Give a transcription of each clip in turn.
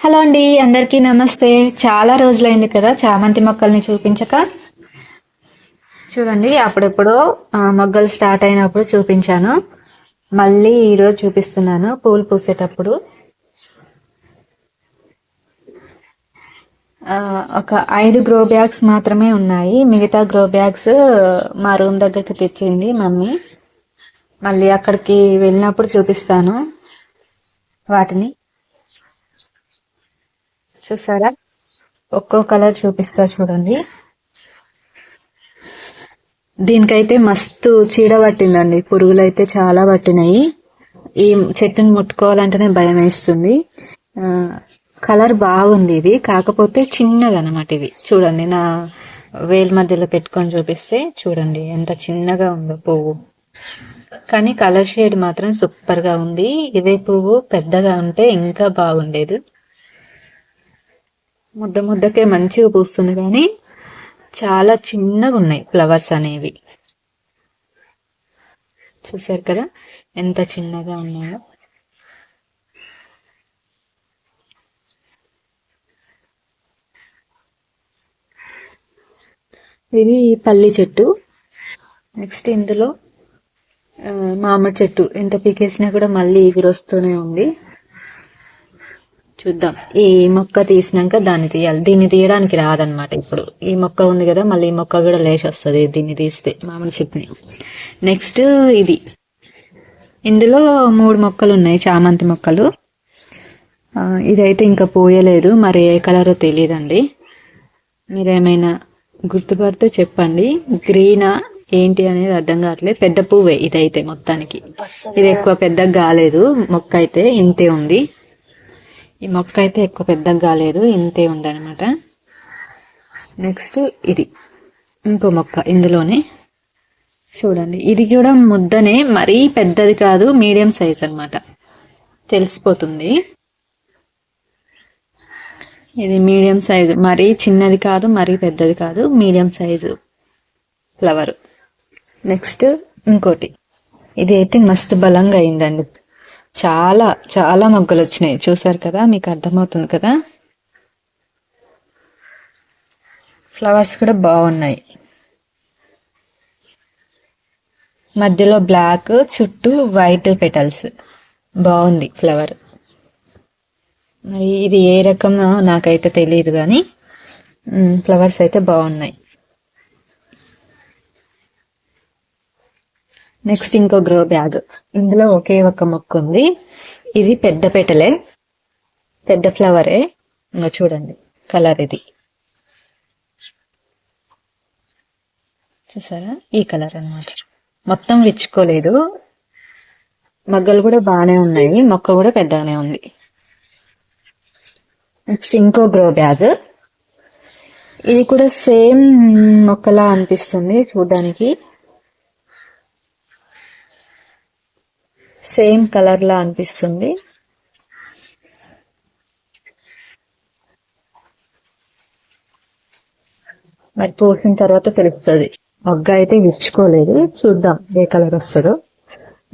Hello అండి అందరికీ నమస్తే. చాలా రోజులైంది కదా చామంతి మొక్కల్ని చూపించక. చూడండి అప్పుడెప్పుడో మొగ్గలు స్టార్ట్ అయినప్పుడు చూపించాను. మళ్ళీ ఈరోజు చూపిస్తున్నాను పూలు పూసేటప్పుడు. ఒక ఐదు గ్రో బ్యాగ్స్ మాత్రమే ఉన్నాయి. మిగతా గ్రో బ్యాగ్స్ మా రూమ్ దగ్గరికి తెచ్చింది మమ్మీ. మళ్ళీ అక్కడికి వెళ్ళినప్పుడు చూపిస్తాను. వాటిని. చూసారా? ఒక్కో కలర్ చూపిస్తా చూడండి. దీనికైతే మస్తు చీడ పట్టిందండి. పురుగులు అయితే చాలా పట్టినాయి. ఈ చెట్టుని ముట్టుకోవాలంటేనే భయం వేస్తుంది. కలర్ బాగుంది ఇది. కాకపోతే చిన్నగా అనమాట ఇవి. చూడండి నా వేలు మధ్యలో పెట్టుకొని చూపిస్తే చూడండి ఎంత చిన్నగా ఉందో పువ్వు. కానీ కలర్ షేడ్ మాత్రం సూపర్గా ఉంది. ఇదే పువ్వు పెద్దగా ఉంటే ఇంకా బాగుండేది. ముద్ద ముద్దకే మంచిగా పూస్తుంది కానీ చాలా చిన్నగా ఉన్నాయి ఫ్లవర్స్ అనేవి. చూసారు కదా ఎంత చిన్నగా ఉన్నాయో. ఇది పల్లి చెట్టు. నెక్స్ట్ ఇందులో మామిడి చెట్టు. ఎంత పీకేసినా కూడా మళ్ళీ ఎగురొస్తూనే ఉంది. చూద్దాం. ఈ మొక్క తీసినాక దాన్ని తీయాలి. దీన్ని తీయడానికి రాదనమాట ఇప్పుడు. ఈ మొక్క ఉంది కదా మళ్ళీ ఈ మొక్క కూడా లేచి వస్తుంది దీన్ని తీస్తే మామిడి చెట్టుని. నెక్స్ట్ ఇది. ఇందులో మూడు మొక్కలు ఉన్నాయి చామంతి మొక్కలు. ఇదైతే ఇంకా పోయలేదు మరి ఏ కలరో తెలియదండి మీరేమైనా గుర్తుపడితే చెప్పండి. గ్రీనా ఏంటి అనేది అర్థం కావట్లేదు. పెద్ద పువ్వే ఇదైతే మొత్తానికి. ఇది ఎక్కువ పెద్దగా కాలేదు మొక్క అయితే ఇంతే ఉంది. ఈ మొక్క అయితే ఎక్కువ పెద్దగా కాలేదు ఇంతే ఉందన్నమాట. నెక్స్ట్ ఇది ఇంకో మొక్క ఇందులోనే. చూడండి ఇది కూడా ముద్దనే మరీ పెద్దది కాదు మీడియం సైజ్ అనమాట తెలిసిపోతుంది. ఇది మీడియం సైజు మరీ చిన్నది కాదు మరీ పెద్దది కాదు మీడియం సైజు ఫ్లవర్. నెక్స్ట్ ఇంకోటి. ఇది అయితే మస్తు బలంగా అయిందండి. చాలా చాలా మొగ్గలు వచ్చినాయి చూసారు కదా మీకు అర్థమవుతుంది కదా? ఫ్లవర్స్ కూడా బాగున్నాయి. మధ్యలో బ్లాక్ చుట్టూ వైట్ పెటల్స్ బాగుంది ఫ్లవర్ మరి ఇది ఏ రకమో నాకైతే తెలియదు కానీ ఫ్లవర్స్ అయితే బాగున్నాయి. నెక్స్ట్ ఇంకో గ్రో బ్యాగ్ ఇందులో ఒకే ఒక మొక్క ఉంది. ఇది పెద్ద పెటలే పెద్ద ఫ్లవరే ఇంకా చూడండి కలర్ ఇది. చూసారా? ఈ కలర్ అన్నమాట. మొత్తం విచ్చుకోలేదు. మగ్గలు కూడా బాగానే ఉన్నాయి. మొక్క కూడా పెద్దగానే ఉంది. నెక్స్ట్ ఇంకో గ్రో బ్యాగ్ ఇది కూడా సేమ్ మొక్కలా అనిపిస్తుంది చూడడానికి. సేమ్ కలర్ లా అనిపిస్తుంది. మరి పోసిన తర్వాత తెలుస్తుంది. మొగ్గ అయితే విచ్చుకోలేదు. చూద్దాం ఏ కలర్ వస్తుందో.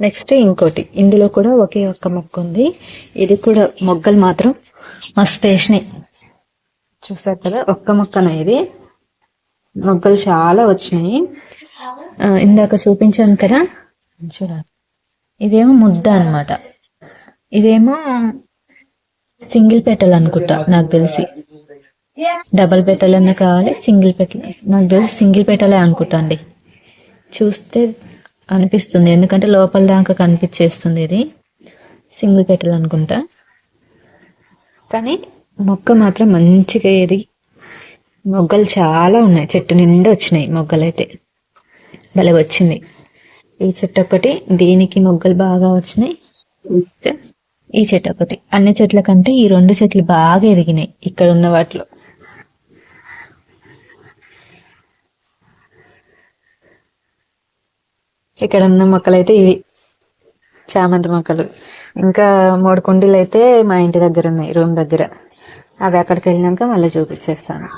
నెక్స్ట్ ఇంకోటి. ఇందులో కూడా ఒకే ఒక్క మొక్క ఉంది. ఇది కూడా మొగ్గలు మాత్రం మస్తు వేసినాయి. చూసారు కదా? ఒక్క మొక్కన ఇది. మొగ్గలు చాలా వచ్చినాయి. ఇందాక చూపించాను కదా? చూడాలి ఇదేమో ముద్ద అన్నమాట. ఇదేమో సింగిల్ పెటల్ అనుకుంటా నాకు తెలిసి. డబల్ పెటల్ అన్న కావాలి సింగిల్ పెటల్ నాకు తెలిసి సింగిల్ పెటలే అనుకుంటా అండి చూస్తే అనిపిస్తుంది ఎందుకంటే లోపల దాకా కనిపించేస్తుంది ఇది. సింగిల్ పెటల్ అనుకుంటా. కానీ మొక్క మాత్రం మంచిగా ఏది? మొగ్గలు చాలా ఉన్నాయి చెట్టు నిండా వచ్చినాయి మొగ్గలైతే. భలే వచ్చింది. ఈ చెట్టు ఒకటి దీనికి మొగ్గలు బాగా వచ్చినాయి? నెక్స్ట్ ఈ చెట్టు ఒకటి. అన్ని చెట్ల కంటే ఈ రెండు చెట్లు బాగా ఎదిగినాయి ఇక్కడ ఉన్న వాటిలో. ఇక్కడ ఉన్న మొక్కలైతే ఇవి. చామంతి మొక్కలు. ఇంకా మూడు కుండీలు అయితే మా ఇంటి దగ్గర ఉన్నాయి రూమ్ దగ్గర. అవి అక్కడికి వెళ్ళినాక మళ్ళీ చూపించేస్తాను.